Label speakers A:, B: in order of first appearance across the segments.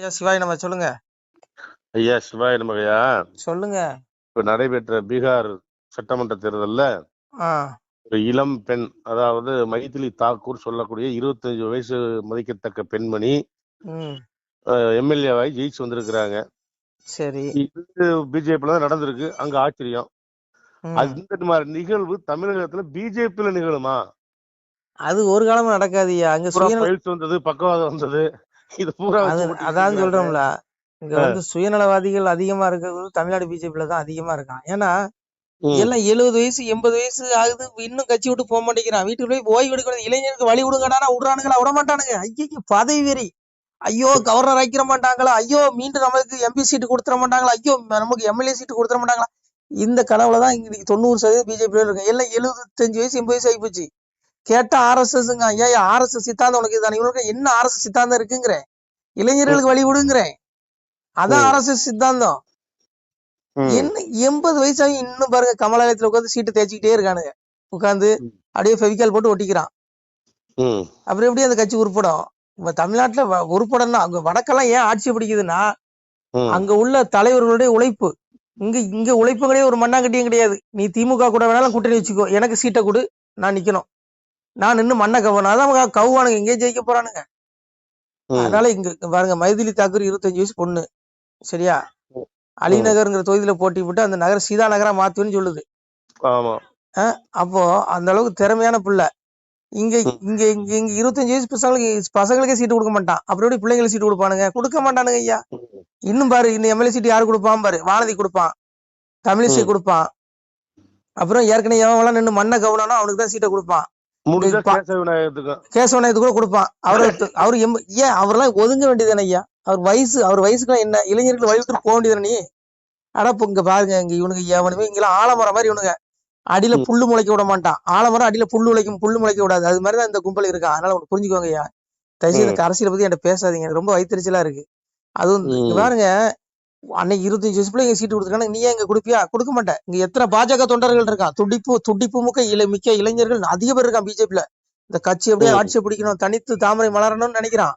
A: ஐயா சிவாய் நம்ம சொல்லுங்க.
B: ஐயா சிவாய நமகையா
A: சொல்லுங்க.
B: இப்ப நடைபெற்ற பீகார் சட்டமன்ற தேர்தல்ல ஒரு இளம் பெண் அதாவது மைதிலி தாக்கூர் சொல்லக்கூடிய இருபத்தஞ்சு வயசு மதிக்கத்தக்க பெண்மணி எம்எல்ஏவாய் ஜெயிச்சு வந்திருக்கிறாங்க.
A: சரி.
B: இது பிஜேபியில தான் நடந்திருக்கு. அங்க ஆச்சரியம். இந்த மாதிரி நிகழ்வு தமிழகத்துல பிஜேபியில நிகழுமா?
A: அது ஒரு காலமும் நடக்காதுய்யா அங்க
B: பயிற்சி வந்தது பக்கவாதம் வந்தது. இது பூரா
A: அதான். சொல்றோம்ல இங்க வந்து சுயநலவாதிகள் அதிகமா இருக்கிறது தமிழ்நாடு பிஜேபியில தான் அதிகமா இருக்கான். ஏன்னா. எல்லாம் எழுபது வயசு எண்பது வயசு ஆகுது இன்னும் கட்சி விட்டு போக மாட்டேங்கிறான். வீட்டுக்கு போய் ஓய்வு எடுக்கணும் இளைஞருக்கு வழி விடுங்கடானா விடுறானுங்களா? விட மாட்டானுங்க ஐயோ பதவி வெறி ஐயோ கவர்னர் ஆக்கிற மாட்டாங்களா? ஐயோ மீண்டும் நமக்கு எம்பி சீட்டு கொடுத்துட மாட்டாங்களா? ஐயோ நமக்கு எம்எல்ஏ சீட்டு கொடுத்துட மாட்டாங்களா? இந்த கனவுல தான் இன்னைக்கு தொண்ணூறு சதவீதம் பிஜேபி இருக்கு. எல்லாம் எழுபத்தஞ்சு வயசு எண்பது வயசு ஆகிப்போச்சு கேட்டா ஆர்எஸ்எஸ்ங்க ஐயா ஆர்எஸ்எஸ் சித்தாந்தம் உனக்கு இதுதானே? இவனுக்கு என்ன ஆர்எஸ்எஸ் சித்தாந்தம் இருக்குங்கிறேன் இளைஞர்களுக்கு வழி விடுங்கிறேன் அதான். ஆர்எஸ்எஸ் சித்தாந்தம். என்ன எண்பது வயசாகி இன்னும் பாருங்க கமலாலயத்துல உட்காந்து சீட்டு தேய்ச்சிக்கிட்டே இருக்கானுங்க. உட்காந்து. அப்படியே ஃபெவிகால் போட்டு ஒட்டிக்கிறான். அப்புறம் எப்படி அந்த கட்சி உருப்படும்? இப்ப தமிழ்நாட்டுல உருப்படணும்னா அங்க வடக்கெல்லாம் ஏன் ஆட்சி பிடிக்குதுன்னா. அங்க உள்ள தலைவர்களுடைய உழைப்பு. இங்க இங்க உழைப்பு கிடையாது ஒரு மண்ணாங்கட்டியும் கிடையாது. நீ திமுக கூட வேணாலும் கூட்டணி வச்சுக்கோ. எனக்கு சீட்டை கொடு நான் நிக்கணும். நான் நின்னு மண்ணை அவங்க கவ்வானுங்க எங்கேயும் ஜெயிக்க போறானுங்க. அதனால இங்க பாருங்க மைதிலி தாக்கூர் இருபத்தஞ்சு வயசு பொண்ணு. சரியா. அலிநகர்ங்கிற தொகுதியில போட்டி போட்டு அந்த நகர சீதா நகரா மாத்துவேன்னு சொல்லுது. அப்போ அந்த அளவுக்கு திறமையான பிள்ளை. இங்க. இங்க இங்க இங்க இருபத்தஞ்சு வயசு பசங்களுக்கு பசங்களுக்கே சீட்டு கொடுக்க மாட்டான். அப்புறம் எப்படி பிள்ளைங்களுக்கு சீட்டு கொடுப்பானுங்க? கொடுக்க மாட்டானுங்க ஐயா. இன்னும் பாரு இன்னும் எம்எல்ஏ சீட்டு யாரு கொடுப்பான் பாரு? வானதி கொடுப்பான். தமிழிசை. கொடுப்பான். அப்புறம் ஏற்கனவே எவன் நின்று மண்ணை கவனம்னா அவனுக்கு தான் சீட்டை கொடுப்பான்.
B: முடிஞ்சா
A: பா-
B: கேசவ விநாயகத்துக்கும்
A: கேசவநாயத்து கூட கொடுப்பான். அவரு அவரு ஏன் அவரெல்லாம் ஒதுங்க வேண்டியதானே ஐயா? அவர் வயசு அவர் வயசுக்கு என்ன? இளைஞர்கள் வயசுக்கு போக வேண்டியதானே நீ? அட இப்ப இங்க பாருங்க இங்க இவனுக்கு எவனுமே இங்கெல்லாம் ஆலமரம் மாதிரி இவனுங்க. அடியில. புல்லு முளைக்க விட மாட்டான். ஆலமரம் அடியில புல்லு முளைக்கும் புல்லு முளைக்க விடாது. அது மாதிரிதான் இந்த கும்பல் இருக்கா? அதனால உனக்கு புரிஞ்சுக்கோங்க ஐயா. தயவுசெய்து. எனக்கு அரசியலை பத்தி என்கிட்ட பேசாதீங்க. எனக்கு ரொம்ப வயிற்றுச்சலா இருக்கு. அதுவும்
B: ம்.
A: பாருங்க அன்னைக்கு இருபத்தஞ்சு வயசு பிள்ளை சீட்டு கொடுத்துருக்காங்க. நீ இங்க கொடுப்பியா? கொடுக்க மாட்டேன். இங்க எத்தனை பாஜக தொண்டர்கள் இருக்கான் துடிப்பு துடிப்பு முக்க இள மிக்க இளைஞர்கள் அதிக பேர் இருக்கான் பிஜேபில இந்த கட்சி எப்படியே. ஆட்சியை பிடிக்கணும் தனித்து தாமரை மலரணும்னு நினைக்கிறான்.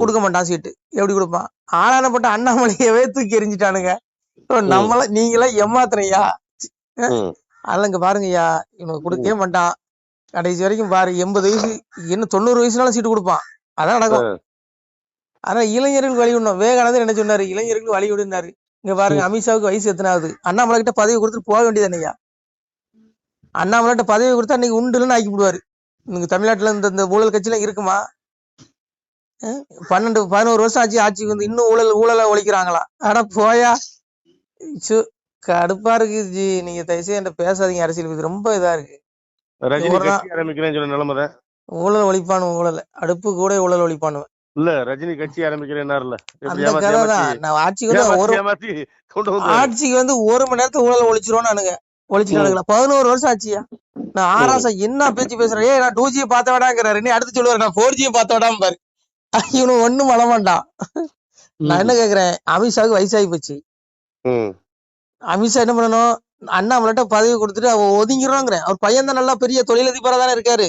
A: கொடுக்க மாட்டான் சீட்டு எப்படி கொடுப்பான்? ஆளானப்பட்ட அண்ணாமலையவே தூக்கி எரிஞ்சிட்டானுங்க நம்மள நீங்களே ஏமாத்துறையா. அதெல்லாம் இங்க பாருங்கய்யா. இவனுக்கு கொடுக்கவே மாட்டான். கடைசி வரைக்கும் பாரு எண்பது வயசு இன்னும் தொண்ணூறு வயசுனாலும் சீட்டு கொடுப்பான். அதான் நடக்கும். ஆனா இளைஞர்களுக்கு வழி விடணும் விவேகானந்தர் என்ன சொன்னாரு? இளைஞர்களுக்கு வழி விடுனாரு இங்க பாருங்க அமித்ஷாவுக்கு வயசு எத்தனை ஆகுது அண்ணாமலை கிட்ட பதவி கொடுத்துட்டு போக வேண்டியதானய்யா அண்ணாமலை கிட்ட பதவி கொடுத்தா இன்னைக்கு உண்டுலன்னு ஆக்கி விடுவாரு. இன்னைக்கு தமிழ்நாட்டுல இந்த இந்த ஊழல் கட்சிலாம் இருக்குமா? பன்னெண்டு பதினோரு வருஷம் ஆச்சு ஆட்சிக்கு வந்து இன்னும் ஊழல் ஊழலை ஒழிக்கிறாங்களா? அட போயா. கடுப்பா இருக்கு ஜி. நீங்க தயவுசெய்து என்கிட்ட பேசாதீங்க அரசியல் இது ரொம்ப இதா இருக்கு. ஊழல் ஒழிப்பானு ஊழல். அடுப்பு கூட ஊழல் ஒழிப்பானு
B: இல்ல ரஜினி கட்சி ஆரம்பிக்கிறேன்னாருல
A: ஆட்சிக்கு வந்து ஒரு மணி நேரத்துல ஊழல் ஒழிச்சிருவோம்னு ஒழிச்சுக்கானுங்களா பதினோரு வருஷம் ஆச்சியா? நான் ஆராசம் என்ன பேச்சு பேசுறேன்? ஏய் நான் டூ ஜியை பார்த்த விடாங்கிறாரு. நீ அடுத்து சொல்லுவாரு நான் ஃபோர் ஜியை பார்த்த விடாம பாரு. இவனு ஒண்ணும் பண்ண மாட்டான். நான் என்ன கேக்குறேன்? அமித்ஷாவுக்கு வயசாகி போச்சு. அமித்ஷா என்ன பண்ணணும்? அண்ணாமலைட்ட பதவி கொடுத்துட்டு அவ ஒதுங்கிறோங்கிறேன் அவர் பையன் தான் நல்லா பெரிய தொழிலதிபரா தானே இருக்காரு.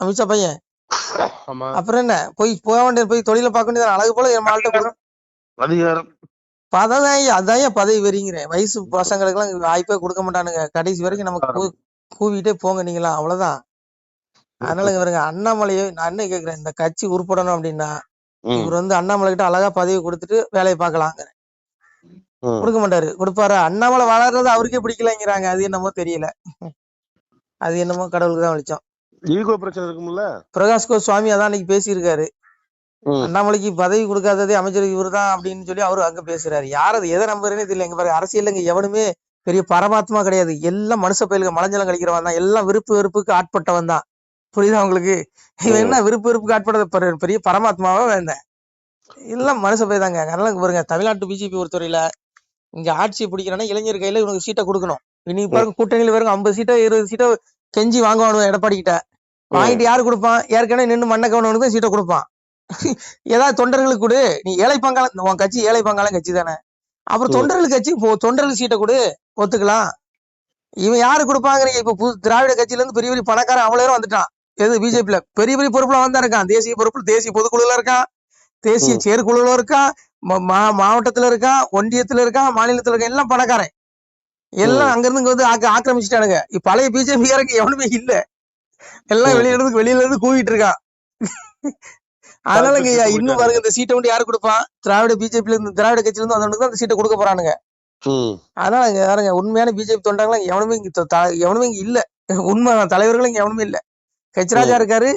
A: அமித்ஷா பையன். அப்புறம் என்ன? போய் போக வேண்டிய போய் தொழில பார்க்க வேண்டியது அழகு போல என் மால்ட்ட
B: அதிகாரம்.
A: அதான் அதான் பதவி வெறிங்கிறேன். வயசு பசங்களுக்கு எல்லாம் வாய்ப்பே கொடுக்க மாட்டானுங்க. கடைசி வரைக்கும் நமக்கு கூவிட்டே போங்க நீங்களா அவ்வளவுதான். அதனால இங்க பாருங்க அண்ணாமலையை நான் என்ன கேக்குறேன் இந்த கட்சி உருப்படணும் அப்படின்னா. இவர் வந்து அண்ணாமலை கிட்ட அழகா பதவி கொடுத்துட்டு வேலையை பார்க்கலாங்க
B: ம்.
A: கொடுக்க மாட்டாரு. கொடுப்பாரு? அண்ணாமலை வளர்றது அவருக்கே பிடிக்கலங்கிறாங்க. அது என்னமோ தெரியல. அது என்னமோ கடவுளுக்கு தான் வெளிச்சம்.
B: ஈகோ பிரச்சனை இருக்கும்ல?
A: பிரகாஷ் கோ சுவாமி அதான் அன்னைக்கு பேசியிருக்காரு. அண்ணாமலைக்கு பதவி கொடுக்காததே அமைச்சர் இவர்தான் அப்படின்னு சொல்லி அவரு அங்க பேசுறாரு. யார் அது? எதை நம்புறேனே தெரியல. இங்க பாருங்க அரசியல்ல இங்க எவனுமே பெரிய பரமாத்மா கிடையாது. எல்லாம் மனுஷ பயிலுங்க மலஞ்சலம் கழிக்கிறவன் தான். எல்லாம் விருப்பு வெறுப்புக்கு ஆட்பட்டவன் தான். புரியுதா உங்களுக்கு? இவன் என்ன விருப்பு வெறுப்புக்கு ஆட்பட்டது பெரிய- பரமாத்மாவா வேண்டேன் எல்லாம் மனுஷ பயிர் தாங்க. அதனால பாருங்க. தமிழ்நாட்டு பிஜேபி பொறுத்தவரையில இங்க ஆட்சி பிடிக்கிறானா இளைஞர் கையில இவனுக்கு சீட்டை கொடுக்கணும். இன்னைக்கு பாருங்க கூட்டணியில பாருங்க ஐம்பது சீட்டோ இருபது சீட்டோ கெஞ்சி வாங்குவானு எடப்பாடி கிட்ட. வாங்கிட்டு யாரு கொடுப்பான்? ஏற்கனவே நின்று மண்ணை கவனவனுக்கு தான் சீட்டை கொடுப்பான். ஏதாவது தொண்டர்களுக்கு கொடு. நீ ஏழை பங்காளம் உன் கட்சி ஏழை பங்காளம் கட்சி தானே. அப்புறம். தொண்டர்கள் கட்சி போ தொண்டர்களுக்கு சீட்டை கொடு. ஒத்துக்கலாம். இவன் யாரு கொடுப்பாங்கிறீங்க? இப்ப புது திராவிட கட்சியில இருந்து பெரிய பெரிய பணக்காரன் அவ்வளவு பேரும் வந்துட்டான். எது பிஜேபில பெரிய பெரிய பொறுப்புல வந்தா இருக்கான். தேசிய பொறுப்புல தேசிய பொதுக்குழுல இருக்கான். தேசிய. செயற்குழுல இருக்கான். மாவட்டத்துல இருக்கான். ஒன்றியத்துல இருக்கான். மாநிலத்துல இருக்கான். எல்லாம் பணக்காரன். எல்லாம்
B: ம்.
A: அங்க இருந்து இங்க வந்து ஆக்க- ஆக்கிரமிச்சிட்டானுங்க. இப்ப பழைய பிஜேபிக்காரங்க எவனுமே இல்ல. எல்லாம்
B: ம்.
A: வெளியில இருந்து கூவிட்டு இருக்கான் அதனாலங்க
B: கருத்து
A: இன்னும் பாருங்க இந்த சீட்டை வந்து யாரு கொடுப்பான் திராவிட பிஜேபில இருந்து திராவிட கட்சியில இருந்து வந்தவனுக்கு தான் அந்த சீட்டை கொடுக்க போறானுங்க. அதனால இங்க பாருங்க உண்மையான பிஜேபி தொண்டங்களாம் எவனுமே இங்க எவனுமே இங்க இல்ல. உண்மை தலைவர்களும் இங்க எவனுமே இல்ல. கச்சிராஜா இருக்காரு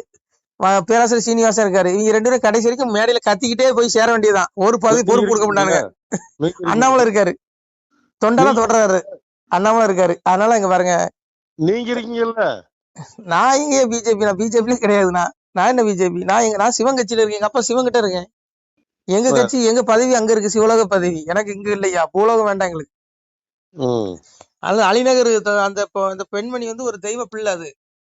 A: பேராசிரியர் சீனிவாசன் இருக்காரு. இவங்க ரெண்டு பேரும் கடைசி வரைக்கும் மேடையில கத்திக்கிட்டே போய் சேர வேண்டியதுதான். ஒரு பகுதி பொறுப்பு கொடுக்க மாட்டானுங்க. அண்ணாமலை இருக்காரு. தொண்டெல்லாம் தொடர்றாரு அண்ணாமலை இருக்காரு. அதனால இங்க பாருங்க.
B: நீங்க இருக்கீங்கல்ல.
A: நான் எங்க பிஜேபி நான் பிஜேபிலே கிடையாது நான் என்ன பிஜேபி நான் எங்க நான் சிவன் கட்சியில இருக்கேன். எங்க அப்பா சிவன் கிட்ட இருக்கேன். எங்க கட்சி எங்க பதவி அங்க இருக்கு. சிவலோக பதவி. எனக்கு இங்க இல்லையா? பூலோகம் வேண்டாம் எங்களுக்கு. அது அலிநகர் அந்த அந்த பெண்மணி வந்து ஒரு தெய்வ பிள்ளை அது.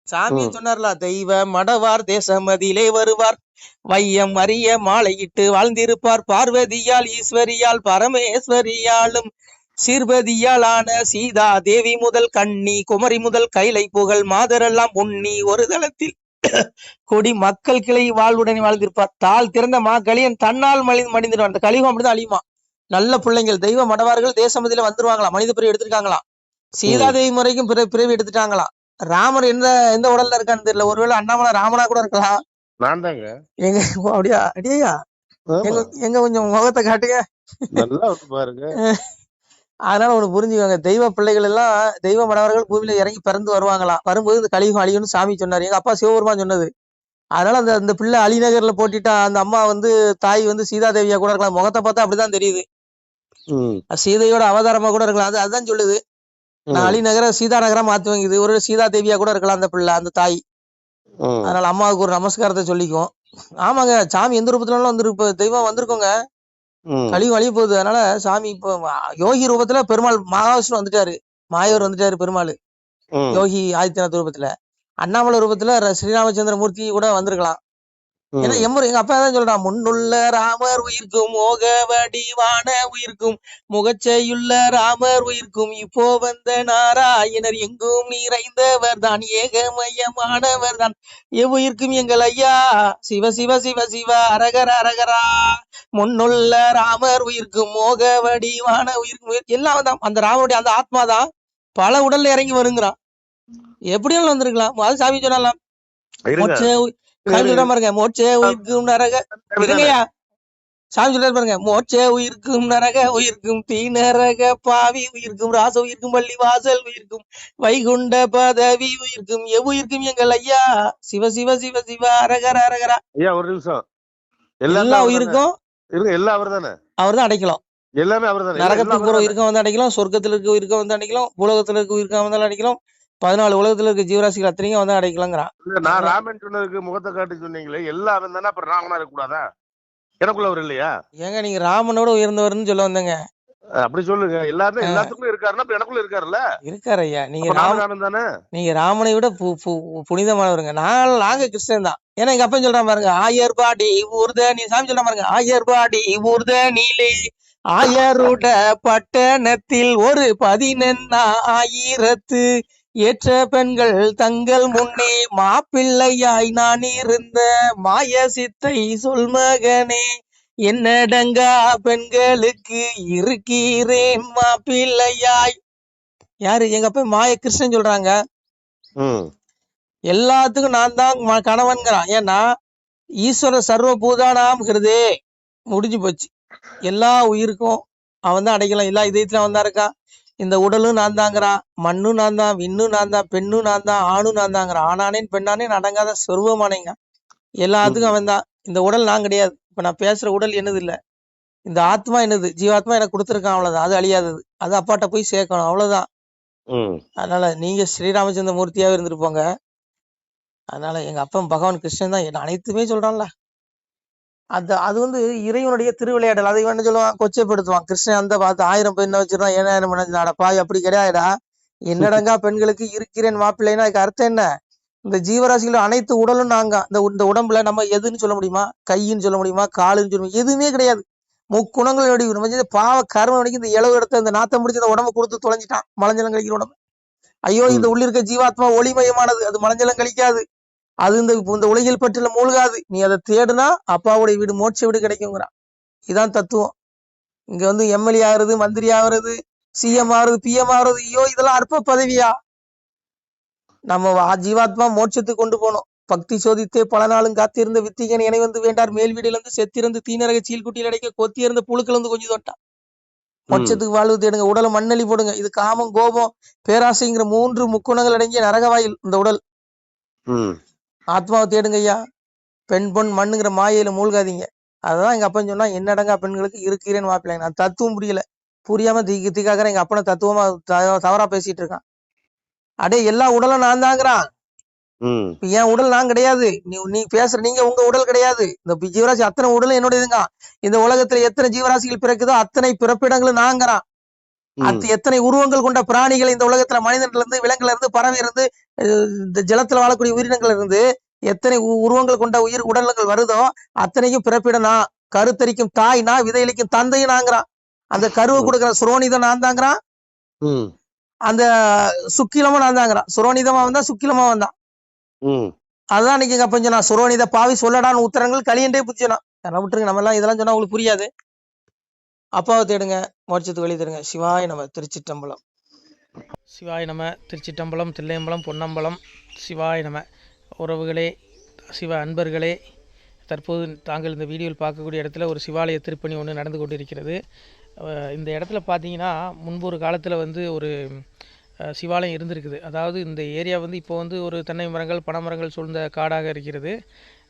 A: சாமியை
B: ம்.
A: சொன்னார்ல தெய்வ மடவார் தேசமதியிலே வருவார். வையம் அறிய மாலையிட்டு வாழ்ந்திருப்பார். பார்வதியால் ஈஸ்வரியால் பரமேஸ்வரியாலும் சீர்பதியாலான சீதா தேவி முதல் கண்ணி குமரி முதல் கைலை புகழ் மாதரெல்லாம் உண்ணி ஒரு தளத்தில் கொடி மக்கள் கிளை வாழ்வுடனே வாழ்ந்திருப்பார். தாள் திறந்த மா கலியன் தன்னால் மணி மணிந்துடும் அந்த கலியுகம் அப்படிதான் அழியுமா? நல்ல பிள்ளைங்கள் தெய்வ மடவார்கள் தேசமதியில வந்துருவாங்களாம் மனித பிறவி எடுத்திருக்காங்களாம் சீதா
B: ம்.
A: தேவி முறைக்கும் பிற பிறவி எடுத்துட்டாங்களாம் ராமர் எந்த எந்த உடல்ல இருக்கான்னு தெரியல. ஒருவேளை அண்ணாமலை ராமனா கூட இருக்கலாம்.
B: நான் தாங்க.
A: எங்க அப்படியா? அடியா எங்க கொஞ்சம் முகத்தை காட்டுங்க.
B: நல்லா பாருங்க.
A: அதனால ஒண்ணு புரிஞ்சுக்கோங்க. தெய்வ பிள்ளைகள் எல்லாம் தெய்வ மடவர்கள் பூமியில இறங்கி பிறந்து வருவாங்களாம். வரும்போது இந்த கலியுகம் அழியும்னு சாமி சொன்னாரு. எங்க அப்பா சிவபெருமான் சொன்னது. அதனால அந்த அந்த பிள்ளை அலிநகர்ல போட்டுட்டா அந்த அம்மா வந்து தாய் வந்து சீதா தேவியா கூட இருக்கலாம். முகத்தை பார்த்தா அப்படிதான் தெரியுது. சீதையோட அவதாரமா கூட இருக்கலாம். அது அதுதான் சொல்லுது. நான் அலிநகர சீதா நகரா மாத்துவேங்க இது ஒரு சீதா தேவியா கூட இருக்கலாம் அந்த பிள்ளை அந்த தாய். அதனால அம்மாவுக்கு ஒரு நமஸ்காரத்தை சொல்லிக்கும் ஆமாங்க சாமி எந்த ரூபத்துல வந்துருக்கு. தெய்வம் வந்திருக்கோங்க. கலியும் அழிய போகுது. அதனால சாமி இப்போ யோகி ரூபத்துல பெருமாள் மகாவிஷ்ணு வந்துட்டாரு. மாயவர் வந்துட்டாரு பெருமாள். யோகி ஆதித்யநாத் ரூபத்துல. அண்ணாமலை ரூபத்துல ஸ்ரீராமச்சந்திர மூர்த்தி கூட வந்திருக்கலாம். ஏன்னா எம்மர் எங்க அப்பா தான் சொல்றான் முன்னுள்ள ராமர் உயிர்க்கும் மோக வடிவான உயிர்க்கும் முகச்சையுள்ள ராமர் உயிர்க்கும் இப்போ வந்த நாராயணர் எங்கும் நிறைந்தவர் தான் ஏகமயமானவர் தான் எவ்வுயிர்க்கும் எங்கள் ஐயா சிவ சிவ சிவ சிவ அரகர அரகரா முன்னுள்ள ராமர் உயிர்க்கும் மோக வடிவான உயிர்க்கும் உயிர் எல்லாம் தான் அந்த ராமருடைய அந்த ஆத்மா தான் பல உடல்ல இறங்கி வருங்கிறான். எப்படி வேணாலும் வந்திருக்கலாம் அது சாமி சொன்னாலாம் சாமி. சொல்ற பாருங்க மோட்ச உயிர்க்கும் நரக? இருங்கய்யா சாமி சொல்றாரு பாருங்க மோட்ச உயிர்க்கும் நரக உயிர்க்கும் தீ நரக பாவி உயிர்க்கும் ராச உயிர்க்கும் பள்ளி வாசல் உயிர்க்கும் வைகுண்ட பதவி உயிர்க்கும் எவ்வுயிர்க்கும் எங்கள் ஐயா? சிவ சிவ சிவ சிவ அரகர அரகரா
B: ஐயா ஒரு நிமிஷம்.
A: எல்லா உயிருக்கும்
B: இருங்க எல்லாம் அவர் தானே
A: அவர் தான் அடைக்கலாம்.
B: எல்லாமே அவர் தானே
A: நரகத்துக்கு போற உயிர்க்கம் வந்து அடைக்கலாம் சொர்க்கத்துல இருக்க உயிர்க்கம் வந்து அடைக்கலாம் உலகத்துல இருக்க உயிர்க்கம் வந்து அடைக்கலாம் பதினாலு உலகத்துல இருக்க ஜீவராசிகள் அத்தனையும் வந்து அடைக்கலாங்கிறான்.
B: நான் ராமன் சொன்னதுக்கு முகத்தை காட்டி சொன்னீங்களே எல்லாம் அவன் தானே அப்புறம் ராமனா இருக்க கூடாதா? எனக்குள்ள அவர் இல்லையா?
A: ஏங்க நீங்க ராமனோட உயர்ந்தவர்னு சொல்ல வந்தேங்க.
B: அப்படி சொல்லுங்க. எல்லாருமே எல்லாத்துக்கும் இருக்காருன்னா அப்ப எனக்குள்ள இருக்காருல்ல?
A: இருக்காரு ஐயா. நீங்க
B: அப்ப
A: ராம
B: நானும் நானும் தானே?
A: நீங்க ராமனை விட புனிதமானவருங்க. நான் நாங்க கிறிஸ்டியன் தான். ஏன்னா எங்க அப்பா சொல்றான் பாருங்க ஆயர்பாடி ஊர்த நீ சாமி சொல்றான் பாருங்க ஆயர்பாடி ஊர்த நீலே ஆயருட பட்டணத்தில் ஒரு பதினெண்ணா ஆயிரத்து ஏற்ற பெண்கள் தங்கள் முன்னே மாப்பிள்ளையாய் நான் இருந்த மாய சித்தை சொல் மகனே என்னடங்கா பெண்களுக்கு இருக்கிறேன் மாப்பிள்ளையாய்? யாரு? எங்க அப்பா மாய கிருஷ்ணன் சொல்றாங்க. எல்லாத்துக்கும் நான் தான் கணவன்கிறான். ஏன்னா ஈஸ்வர சர்வ பூதானாம் ஹிருதே முடிஞ்சு போச்சு. எல்லா உயிருக்கும் அவன் தான் அடைக்கலாம். எல்லா இதயத்திலும் அவன் தான் இருக்கான். இந்த உடலும் நான் தாங்கிறான் மண்ணும் நான் தான் விண்ணும் நான் தான் பெண்ணும் நான் தான் ஆணும் நான் தாங்கிறான் ஆனானேன் பெண்ணானேன் அடங்காத சொருவமானேங்க. எல்லாத்துக்கும் அவன் தான் இந்த உடல் நான் கிடையாது. இப்ப நான் பேசுற உடல் என்னது இல்ல. இந்த ஆத்மா என்னது? ஜீவாத்மா எனக்கு கொடுத்துருக்கான் அவ்வளவுதான். அது அழியாதது. அது அப்பாட்ட போய் சேர்க்கணும். அவ்வளவுதான். அதனால நீங்க ஸ்ரீராமச்சந்திர மூர்த்தியாவே இருந்துட்டு போங்க அதனால எங்க அப்பன் பகவான் கிருஷ்ணன் தான். என்ன அனைத்துமே சொல்றான்ல. அது அது வந்து இறைவனுடைய திருவிளையாடல். அதை என்ன சொல்லுவான்? கொச்சைப்படுத்துவான். கிருஷ்ணன் அந்த பார்த்து ஆயிரம் பெண்ணை வச்சிருந்தான் ஏழாயிரம் பண்ண பாய் அப்படி கிடையாதுடா. என்னடங்கா பெண்களுக்கு இருக்கிறேன் மாப்பிள்ளைன்னா அதுக்கு அர்த்தம் என்ன? இந்த ஜீவராசிகள் அனைத்து உடலும் நாங்க. இந்த இந்த உடம்புல நம்ம எதுன்னு சொல்ல முடியுமா? கையின்னு சொல்ல முடியுமா? காலுன்னு சொல்ல முடியுமா? எதுவுமே கிடையாது. முக்குணங்கள் எப்படி நம்ம செஞ்ச பாவ கர்மம் வரைக்கும் இந்த இளவு இடத்த இந்த நாத்தம் முடிச்சு இந்த உடம்ப கொடுத்து தொலைஞ்சிட்டான். மலஞ்சலம் கழிக்கிற உடம்பு. ஐயோ இந்த உள்ள இருக்க ஜீவாத்மா ஒளிமயமானது. அது மலஞ்சலம் கழிக்காது.
C: அது இந்த இந்த உலகில் பற்றில மூழ்காது. நீ அதை தேடுனா அப்பாவுடைய வீடு மோட்ச வீடு கிடைக்குங்கிறான். இதான் தத்துவம். இங்க வந்து எம்எல்ஏ ஆகுறது மந்திரி ஆகுறது சிஎம் ஆகுறது பிஎம் ஆகுறது ஐயோ இதெல்லாம் அற்ப பதவியா? நம்ம ஜீவாத்மா மோட்சத்துக்கு கொண்டு போனோம். பக்தி சோதித்தே பல நாளும் காத்திருந்த வித்திகன் இணை வந்து வேண்டார். மேல் வீடிலிருந்து செத்திருந்து தீநரக சீல்குட்டியில் அடைக்க கொத்தியிருந்த புழுக்கள் வந்து கொஞ்சம் தொட்டா மோட்சத்துக்கு வாழ்வு தேடுங்க. உடலை மண்ணள்ளி போடுங்க. இது காமம் கோபம் பேராசைங்கிற மூன்று முக்குணங்கள் அடங்கிய நரகவாயில் இந்த உடல். ஆத்மாவை தேடுங்க ஐயா பெண் பொன் மண்ணுங்கிற மாயையில மூழ்காதீங்க. அதான் எங்க அப்பன் சொன்னா என்னடங்கா பெண்களுக்கு இருக்கிறேன்னு மாப்பிள்ளை நான் தத்துவம் புரியல. புரியாம திக்கு திக்காக்கிற எங்க அப்பனை தத்துவமா தவறா பேசிட்டு இருக்கான் அடே எல்லா உடலும் நான் தாங்கிறான் என் உடல் நான் கிடையாது. நீ நீ பேசுற நீங்க உங்க உடல் கிடையாது. இந்த ஜீவராசி அத்தனை உடலும் என்னுடையதுங்க. இந்த உலகத்துல எத்தனை ஜீவராசிகள் பிறக்குதோ அத்தனை பிறப்பிடங்களும் நாங்கிறான் எத்தனை உருவங்கள் கொண்ட பிராணிகள் இந்த உலகத்துல மனிதன்ல இருந்து விலங்குல இருந்து பறவை இருந்து இந்த ஜலத்துல வாழக்கூடிய உயிரினங்கள் இருந்து எத்தனை உருவங்கள் கொண்ட உயிர் உடல்கள் வருதோ அத்தனைக்கும் பிறப்பிடம். நான் கருத்தரிக்கும் தாய் நான் விதையளிக்கும் தந்தையும் நாங்கிறான் அந்த கருவை. கொடுக்குற சுரோனிதம் நான் தாங்கிறான் அந்த சுக்கிலமும் நான் தாங்கிறான் சுரோனிதமா வந்தா சுக்கிலமா வந்தான் இன்னைக்கு எங்க அப்பன் சொன்னா சுரோனித பாவி சொல்லடான்னு உத்தரங்கள் களியண்டே புத்தினா அதெல்லாம் விட்டுருங்க நம்ம எல்லாம் இதெல்லாம் சொன்னா உங்களுக்கு புரியாது. அப்பாவை தேடுங்க மோட்சத்துக்கு வழி தேடுங்க சிவாய நம்ம திருச்சிட்டம்பலம் சிவாய நம்ம திருச்சிட்டம்பலம் தில்லையம்பலம் பொன்னம்பலம். சிவாய நம உறவுகளே சிவ அன்பர்களே. தற்போது தாங்கள் இந்த வீடியோவில் பார்க்கக்கூடிய இடத்துல ஒரு சிவாலய திருப்பணி ஒன்று நடந்து கொண்டிருக்கிறது. இந்த இடத்துல பார்த்தீங்கன்னா முன்பு ஒரு காலத்தில் வந்து ஒரு சிவாலயம் இருந்திருக்குது. அதாவது இந்த ஏரியா வந்து இப்போ வந்து ஒரு தென்னை மரங்கள் பனை மரங்கள் சூழ்ந்த காடாக இருக்கிறது.